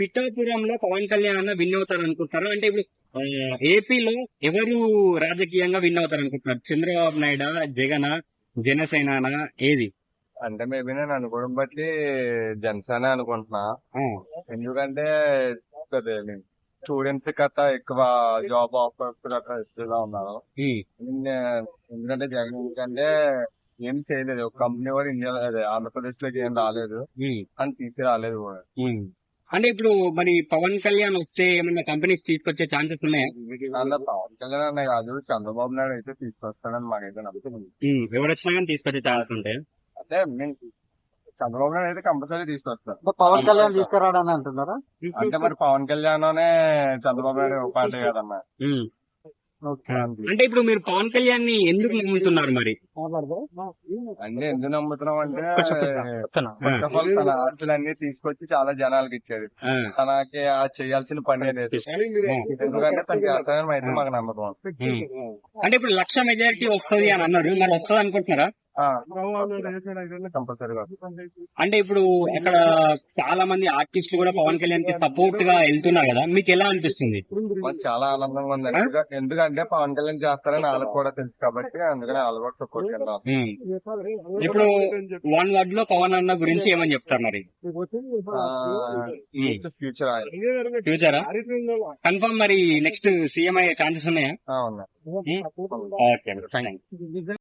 పిఠాపురంలో పవన్ కళ్యాణ్ అన్న విన్ అవుతారు అనుకుంటారు? అంటే ఇప్పుడు ఏపీలో ఎవరు రాజకీయంగా విన్ అవుతారు అనుకుంటున్నారు? చంద్రబాబు నాయుడు జగన్ జనసేన ఏది? అంటే మేబీ నేను అనుకోవడం బట్టి జనసేన అనుకుంటున్నా. ఎందుకంటే స్టూడెంట్స్ కట్ట ఎక్కువ జాబ్ ఆఫర్స్ ఇస్తూనే ఉన్నారు. ఎందుకంటే జగన్ ఎందుకంటే ఏం చేయలేదు. ఒక కంపెనీ కూడా ఇండియా ఆంధ్రప్రదేశ్లోకి ఏం రాలేదు. అని తీసుకురాలేదు కూడా. ఉమ్. అంటే ఇప్పుడు మరి పవన్ కళ్యాణ్ వస్తే ఏమైనా కంపెనీస్ తీసుకొచ్చే ఛాన్సెస్ ఉన్నాయా? పవన్ కళ్యాణ్ అనే కాదు చంద్రబాబు నాయుడు అయితే తీసుకొస్తాడని మాకైతే. ఉమ్, ఎవరు వచ్చినా కానీ తీసుకొచ్చే ఛాన్స్ ఉంటాయి? అంటే మేము చంద్రబాబు నాయుడు అయితే కంపల్సరీ తీసుకొస్తారు పవన్ కళ్యాణ్ తీసుకురాడని అంటున్నారా? అంటే మరి పవన్ కళ్యాణ్ అనే చంద్రబాబు నాయుడు పార్టీ కదన్నా. ఉమ్. అంటే ఇప్పుడు మీరు పవన్ కళ్యాణ్ని ఎందుకు నమ్ముతున్నారు మరి? అంటే ఎందుకు నమ్ముతున్నాం అంటే ఫస్ట్ ఆఫ్ ఆల్ తన ఆస్తులన్నీ తీసుకొచ్చి చాలా జనాలకి ఇచ్చాడు. ఆ, తనకి ఆ చేయాల్సిన పని లేదు. ఎందుకంటే తనకి చేస్తానని అయితే మాకు నమ్మకం. అంటే ఇప్పుడు లక్ష మెజారిటీ వస్తుంది అని అన్నారు. మరి వస్తుంది అనుకుంటున్నారా? కంపల్సరీగా అంటే ఇప్పుడు ఇక్కడ చాలా మంది ఆర్టిస్టులు కూడా పవన్ కళ్యాణ్కి సపోర్ట్గా వెళ్తున్నారు కదా మీకు ఎలా అనిపిస్తుంది? చాలా ఆనందంగా ఉంది ఎందుక- ఎందుకంటే పవన్ కళ్యాణ్ చేస్తారని వాళ్ళకి కూడా తెలుసు కాబట్టి అందుకని వాళ్ళు కూడా సపోర్ట్. ఇప్పుడు వన్ వర్డ్లో పవన్ అన్న గురించి ఏమని చెప్తారు మరి? ఫ్యూచర్? ఫ్యూచరా కన్ఫర్మ్ మరి నెక్స్ట్ సీఎం అయ్యే ఛాన్సెస్ ఉన్నాయా? ఉన్నాయి. Okay thank